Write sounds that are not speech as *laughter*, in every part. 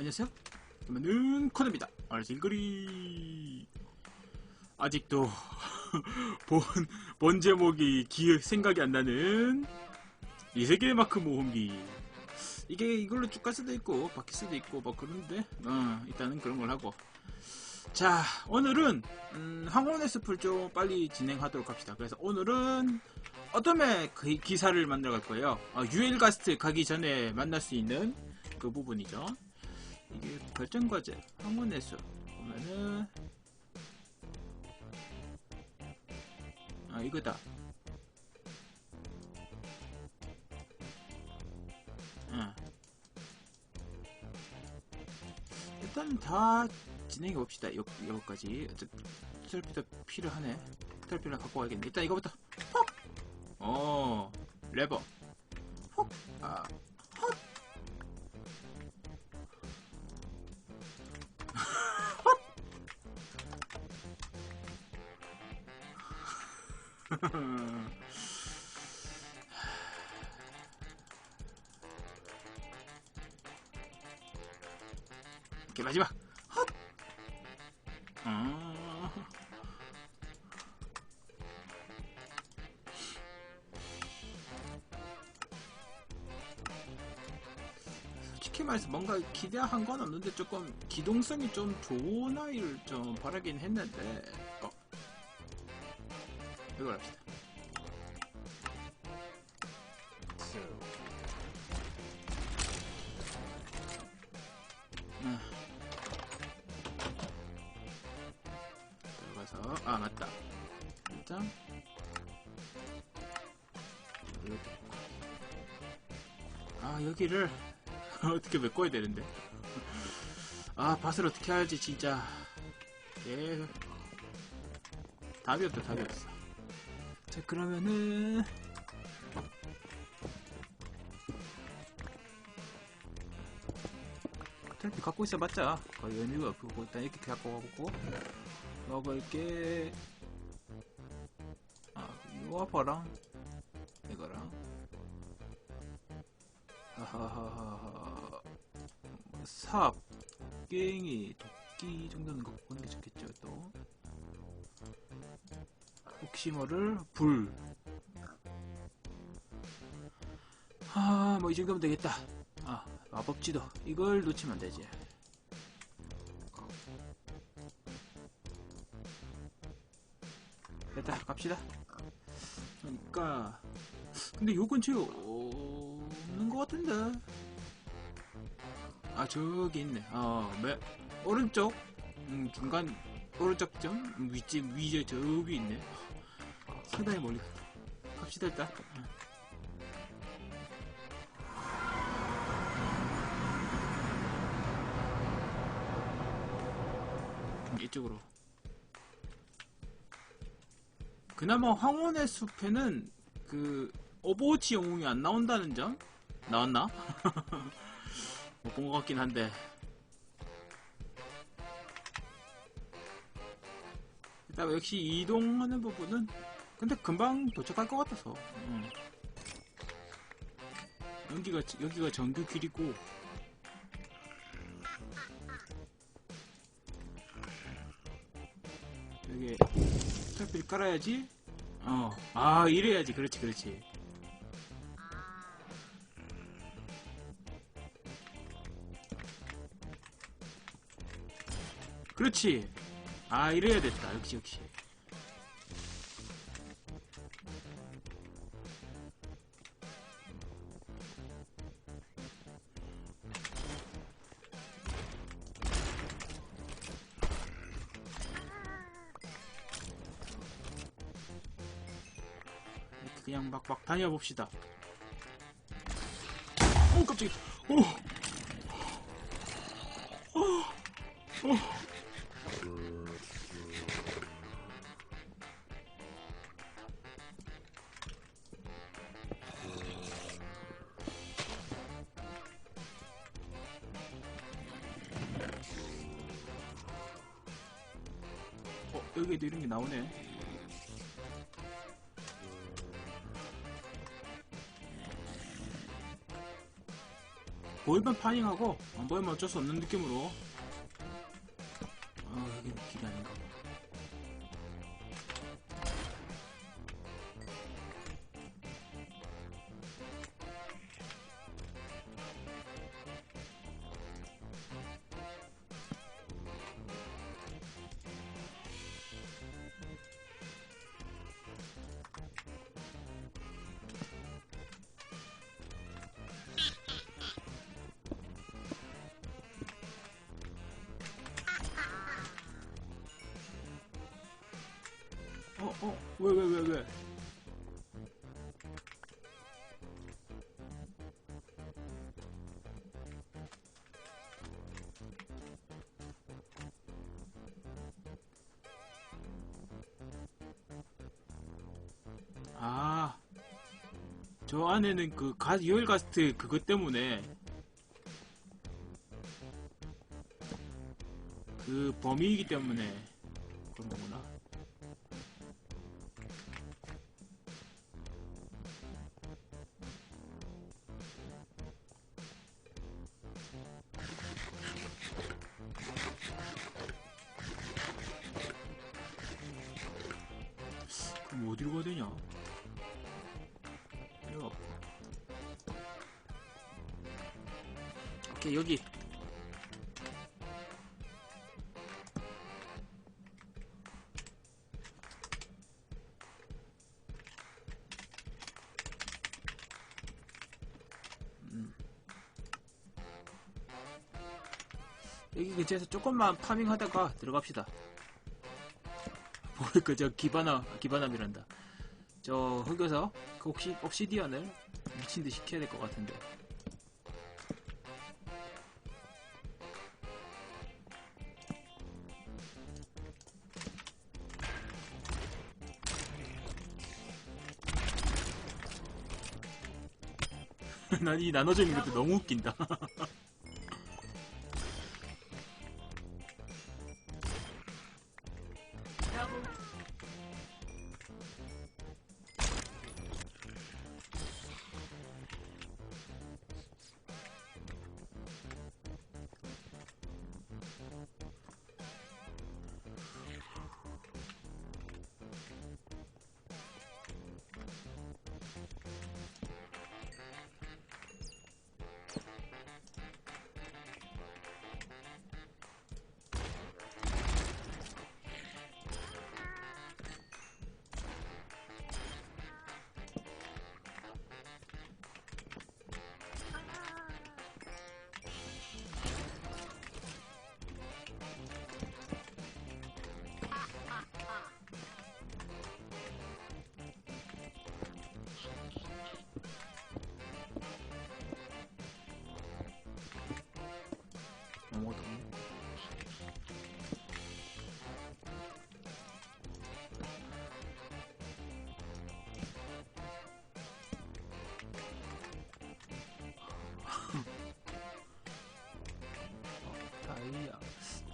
안녕하세요. 저는 코드입니다. 알징거리. 아직도 *laughs* 본, 본 제목이 기억 생각이 안 나는 이 세계 마크 모험기. 이게 이걸로 쭉 갈 수도 있고 바뀔 수도 있고 뭐 그런데 어, 일단은 그런 걸 하고 자 오늘은 음, 황혼의 숲을 좀 빨리 진행하도록 합시다. 그래서 오늘은 어둠의 그 기사를 만들어 갈 거예요. 어, 유엘가스트 가기 전에 만날 수 있는 그 부분이죠. 이게 결정 과제 황혼의 숲 보면은 아 이거다. 응. 일단 다 진행해 봅시다. 요, 요거까지. 트래피도 필요하네. 트래피를 갖고 가야겠네. 일단 이거부터. 퍽! 어, 레버. 퍽! 아, 헉! 이렇게 마지막. 헛! 어. 솔직히 말해서 뭔가 기대한 건 없는데 조금 기동성이 좀 좋은 아이를 좀 바라긴 했는데 어. 이걸 합시다. 음. 들어가서 아 맞다 일단. 아 여기를 *laughs* 어떻게 메꿔야 되는데 아 밭을 어떻게 할지 진짜 예 답이 없다 답이 없어 자 그러면은. 어차피 갖고 있어 맞자 거의 의미가 없고 일단 이렇게 갖고 가고 먹을 게. 아, 유아퍼랑 이거랑. 하하하하. 삽, 깽이, 도끼 정도는 갖고 오는 게 좋겠죠 또. 혹 시 모를 불 아, 뭐 이 정도면 되겠다. 아, 마법지도. 이걸 놓치면 안 되지. 됐다, 갑시다. 그러니까, 근데 요 근처에 없는 것 같은데. 아, 저기 있네. 어, 매, 오른쪽, 음, 중간, 오른쪽 점, 음, 위쯤, 위저, 저기 있네. 상당히 멀리. 갑시다, 일단. 이쪽으로. 그나마 황혼의 숲에는 그 오버워치 영웅이 안 나온다는 점 나왔나? *laughs* 못 본 것 같긴 한데 일단 역시 이동하는 부분은 근데 금방 도착할 것 같아서. 음. 여기가 여기가 정규 길이고. 여기 스타필 깔아야지. 어아 이래야지. 그렇지 그렇지. 그렇지. 아 이래야 됐다. 역시 역시 막막 다녀봅시다 오 깜짝이야 오 오. 오. 보이면 파밍하고 안 보이면 어쩔 수 없는 느낌으로. 아 여기 길이 어, 어, 왜, 왜, 왜, 왜? 아, 저 안에는 그 가, 요일 가스트 그것 때문에 그 범위이기 때문에 그런 거구나. 근처에서 조금만 파밍하다가 들어갑시다. *laughs* 뭐, 그, 저, 기바나, 기바남이란다. 저, 흑여서, 그 옥시, 옥시디언을 미친 듯이 캐야 될 것 같은데. *laughs* 난이 나눠져 있는 것도 너무 웃긴다. *laughs*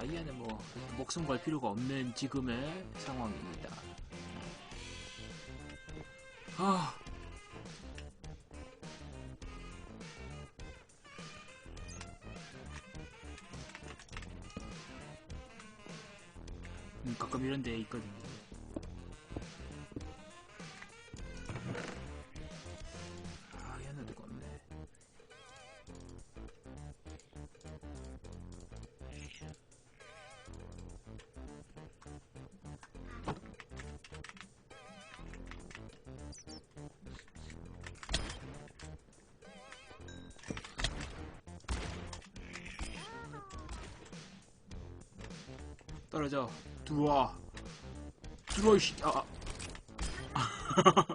다이아는 뭐 목숨 걸 필요가 없는 지금의 상황입니다. 아, 음, 가끔 이런 데 있거든요. 떨어져. 들어와. 들어와, 이씨. 아. *laughs*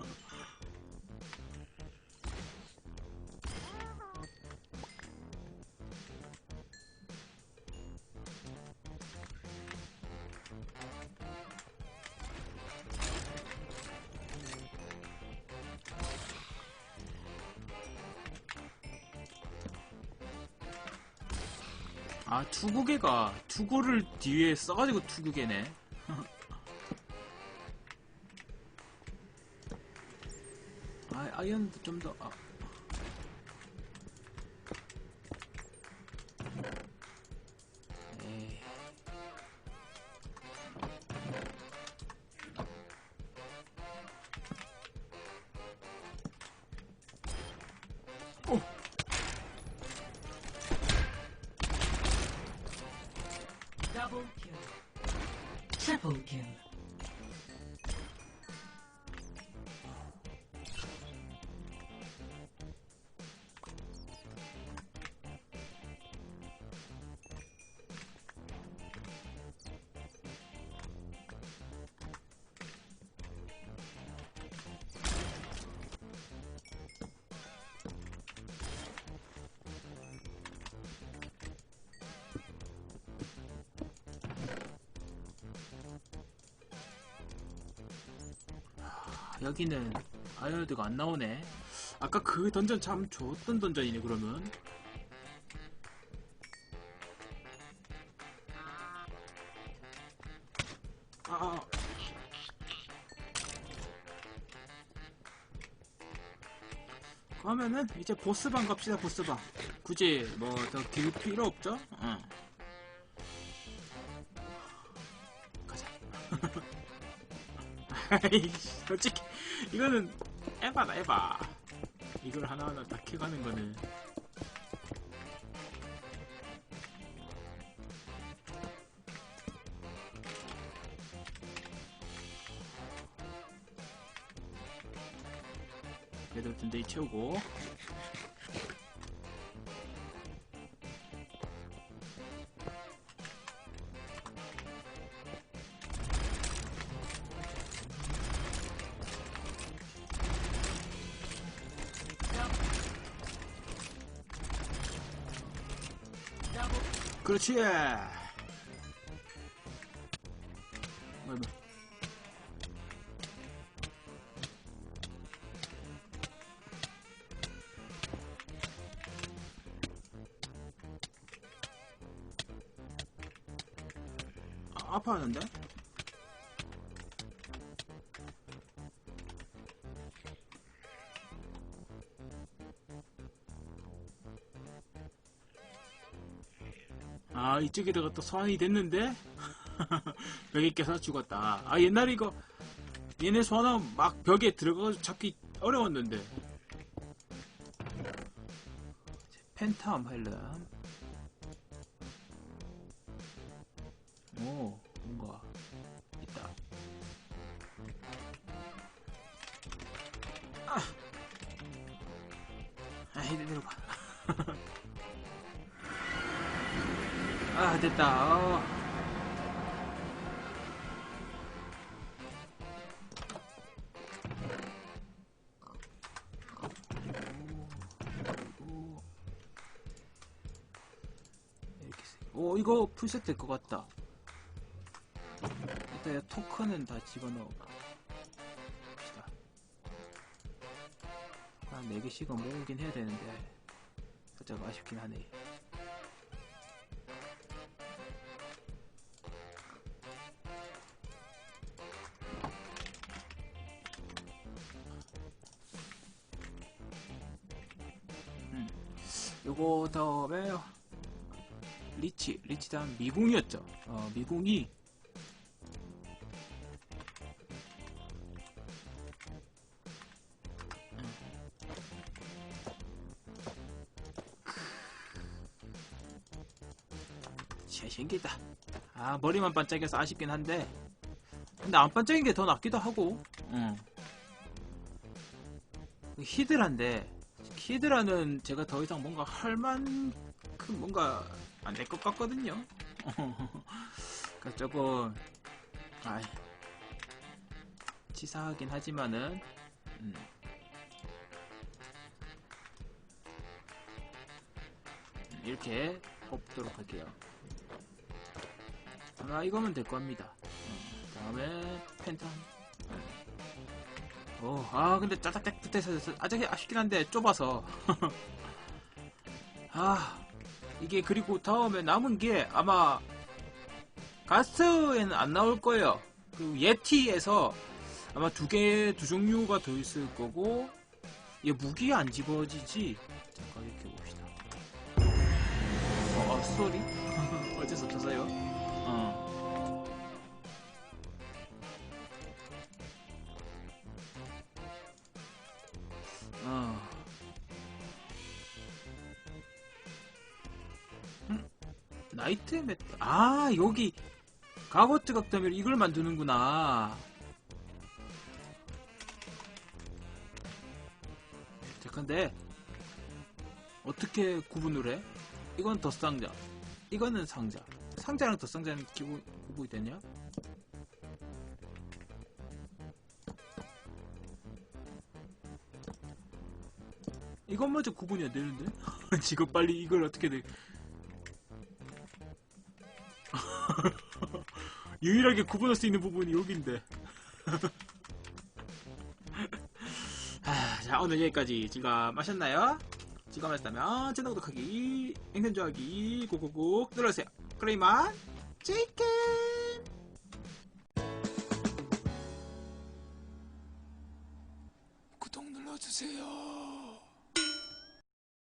아, 투구개가, 투구를 뒤에 써가지고 투구개네. *laughs* 아, 아이언도 좀 더, 아. Pumpkin. 여기는 아이어드가 안 나오네. 아까 그 던전 참 좋았던 던전이네 그러면. 아, 아. 그러면은 이제 보스방 갑시다 보스방. 굳이 뭐 더 길 필요 없죠? 응. 솔직히 이거는 에바다 에바. 이걸 하나하나 다 캐가는 거는 그래도 든든히 채우고 그렇지. 뭐, 뭐. 아, 아파하는데? 아 이쪽에다가 또 소환이 됐는데 *laughs* 벽에 껴서 죽었다. 아 옛날에 이거 얘네 소환하면 막 벽에 들어가서 잡기 어려웠는데. 펜타움 하일름 오 뭔가 있다. 아! 아이 내려봐 아 됐다. 어. 오, 이거 풀셋 될 것 같다. 일단 이 토큰은 다 집어넣어 봅시다. 한 4개씩은 모으긴 해야 되는데 살짝 아쉽긴 하네 요거 다음에 리치 리치 다음 미궁이었죠. 어 미궁이 잘생기다. 아 머리만 반짝여서 아쉽긴 한데. 근데 안 반짝인 게 더 낫기도 하고. 응. 히드라인데 히드라는 제가 더 이상 뭔가 할 만큼 뭔가 안 될 것 같거든요. *laughs* 그러니까 조금 아 치사하긴 하지만은 음. 이렇게 뽑도록 할게요. 아 이거면 될 겁니다. 어, 다음에 펜타. 오, 아 근데 짜작짝 붙어서 아직 아쉽긴 한데 좁아서. *laughs* 아 이게 그리고 다음에 남은 게 아마 가스에는 안 나올 거예요. 그 예티에서 아마 두 개 두 종류가 더 있을 거고 얘 무기 안 집어지지? 잠깐 이렇게 봅시다. 어, 어 스토리? 어쩔 수 없어서요 나이트 메타 아 여기 가고트 각도면 이걸 만드는구나. 자, 근데 어떻게 구분을 해? 이건 덧상자, 이거는 상자. 상자랑 덧상자는 기분 구분이 되냐? 이것마저 구분이 안 되는데? *laughs* 지금 빨리 이걸 어떻게 돼? *laughs* 유일하게 구분할 수 있는 부분이 여기인데. *laughs* 아, 자, 오늘 여기까지 즐감하셨나요? 즐감하셨다면 채널 구독하기, 행선 좋아하기 꾹꾹꾹 눌러주세요. 그럼 이만 치킨! 눌러주세요.